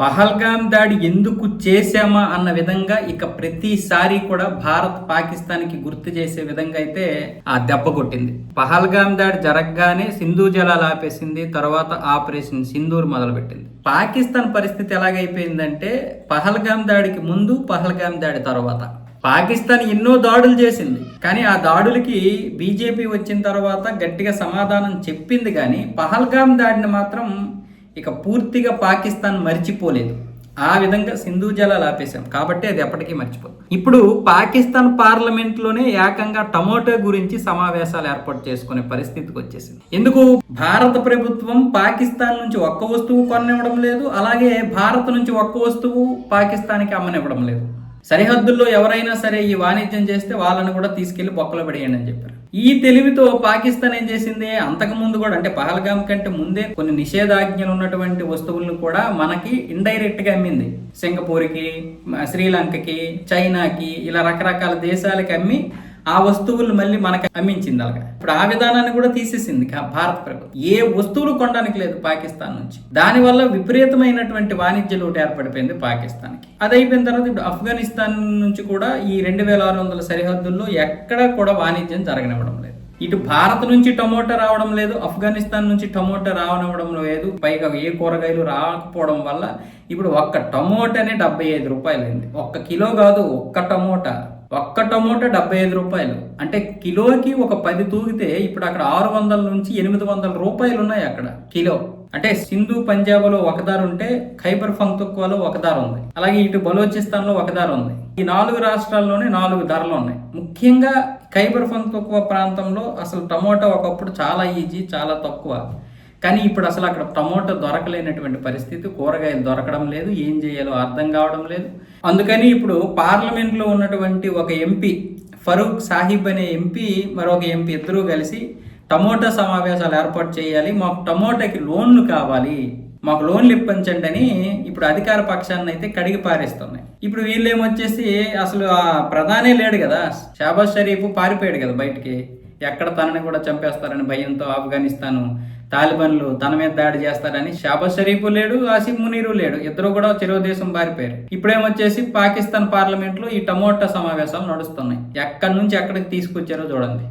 పహల్గామ్ దాడి ఎందుకు చేశామా అన్న విధంగా ఇక ప్రతిసారి కూడా భారత్ పాకిస్తాన్కి గుర్తు చేసే విధంగా అయితే ఆ దెబ్బ కొట్టింది. పహల్గామ్ దాడి జరగగానే సింధు జలాలు ఆపేసింది తర్వాత ఆపరేషన్ సింధూర్ మొదలుపెట్టింది. పాకిస్తాన్ పరిస్థితి ఎలాగైపోయిందంటే పహల్గామ్ దాడికి ముందు పహల్గామ్ దాడి తర్వాత. పాకిస్తాన్ ఎన్నో దాడులు చేసింది కానీ ఆ దాడులకి బీజేపీ వచ్చిన తర్వాత గట్టిగా సమాధానం చెప్పింది కానీ పహల్గామ్ దాడిని మాత్రం ఇక పూర్తిగా పాకిస్తాన్ మర్చిపోలేదు. ఆ విధంగా సింధు జలాలు ఆపేశాం. కాబట్టి అది ఎప్పటికీ మర్చిపోదు. ఇప్పుడు పాకిస్తాన్ పార్లమెంట్లోనే ఏకంగా టమోటా గురించి సమావేశాలు ఏర్పాటు చేసుకునే పరిస్థితికి వచ్చేసింది. ఎందుకు? భారత ప్రభుత్వం పాకిస్తాన్ నుంచి ఒక్క వస్తువు కొనివ్వడం లేదు. అలాగే భారత్ నుంచి ఒక్క వస్తువు పాకిస్తాన్కి అమ్మనివ్వడం లేదు. సరిహద్దుల్లో ఎవరైనా సరే ఈ వాణిజ్యం చేస్తే వాళ్ళని కూడా తీసుకెళ్ళి బొక్కలు పడేయండి అని చెప్పారు. ఈ తెలివితో పాకిస్తాన్ ఏం చేసింది? అంతకు ముందు కూడా అంటే పహల్గామ్ కంటే ముందే కొన్ని నిషేధాజ్ఞలు ఉన్నటువంటి వస్తువులను కూడా మనకి ఇండైరెక్ట్గా అమ్మింది. సింగపూర్కి శ్రీలంకకి చైనాకి ఇలా రకరకాల దేశాలకి అమ్మి ఆ వస్తువులు మళ్ళీ మనకి అమ్మించింది అలాగా. ఇప్పుడు ఆ విధానాన్ని కూడా తీసేసింది భారత ప్రభుత్వం. ఏ వస్తువులు కొనడానికి లేదు పాకిస్తాన్ నుంచి. దానివల్ల విపరీతమైనటువంటి వాణిజ్య లోటు ఏర్పడిపోయింది పాకిస్తాన్కి. అది అయిపోయిన తర్వాత ఇప్పుడు ఆఫ్ఘనిస్తాన్ నుంచి కూడా ఈ రెండు వేల ఆరు వందల సరిహద్దుల్లో ఎక్కడ కూడా వాణిజ్యం జరగనివ్వడం లేదు. ఇటు భారత్ నుంచి టమోటా రావడం లేదు ఆఫ్ఘనిస్తాన్ నుంచి టమోటా రావనివ్వడం లేదు. పైగా ఏ కూరగాయలు రాకపోవడం వల్ల ఇప్పుడు ఒక్క టమోటానే డెబ్బై ఐదు రూపాయలు అయింది ఒక్క కిలో కాదు ఒక్క టమోటా. ఒక్క టమోటా డెబ్బై ఐదు రూపాయలు. అంటే కిలోకి ఒక పది తూగితే ఇప్పుడు అక్కడ ఆరు వందల నుంచి ఎనిమిది వందల రూపాయలు ఉన్నాయి అక్కడ కిలో. అంటే సింధు పంజాబ్లో ఒక దారి ఉంటే ఖైబర్ ఫంక్తుక్వాలో ఒక దారి ఉంది. అలాగే ఇటు బలోచిస్తాన్లో ఒక దారి ఉంది. ఈ నాలుగు రాష్ట్రాల్లోనే నాలుగు ధరలు ఉన్నాయి. ముఖ్యంగా ఖైబర్ ఫంక్తుక్వా ప్రాంతంలో అసలు టమోటా ఒకప్పుడు చాలా ఈజీ చాలా తక్కువ. కానీ ఇప్పుడు అసలు అక్కడ టమోటా దొరకలేనటువంటి పరిస్థితి కూరగాయలు దొరకడం లేదు ఏం చేయాలో అర్థం కావడం లేదు. అందుకని ఇప్పుడు పార్లమెంట్లో ఉన్నటువంటి ఒక ఎంపీ ఫరూక్ సాహిబ్ అనే ఎంపీ మరొక ఎంపీ ఇద్దరూ కలిసి టమోటా సమావేశాలు ఏర్పాటు చేయాలి మాకు టమోటాకి లోన్లు కావాలి మాకు లోన్లు ఇప్పించండి అని ఇప్పుడు అధికార పక్షాన్ని అయితే కడిగి పారేస్తున్నాయి. ఇప్పుడు వీళ్ళేమొచ్చేసి అసలు ఆ ప్రధానే లేడు కదా షాబాజ్ షరీఫ్ పారిపోయాడు కదా బయటికి. ఎక్కడ తనని కూడా చంపేస్తారని భయంతో ఆఫ్ఘనిస్తాను. తాలిబన్లు తన మీద దాడి చేస్తారని షాబాజ్ షరీఫ్ లేడు ఆసిఫ్ మునీరు లేడు. ఇద్దరు కూడా చెరువు దేశం పారిపోయారు ఇప్పుడేమొచ్చేసి పాకిస్తాన్ పార్లమెంట్లో ఈ టమోటా సమావేశాలు నడుస్తున్నాయి. ఎక్కడి నుంచి ఎక్కడికి తీసుకొచ్చారో చూడండి.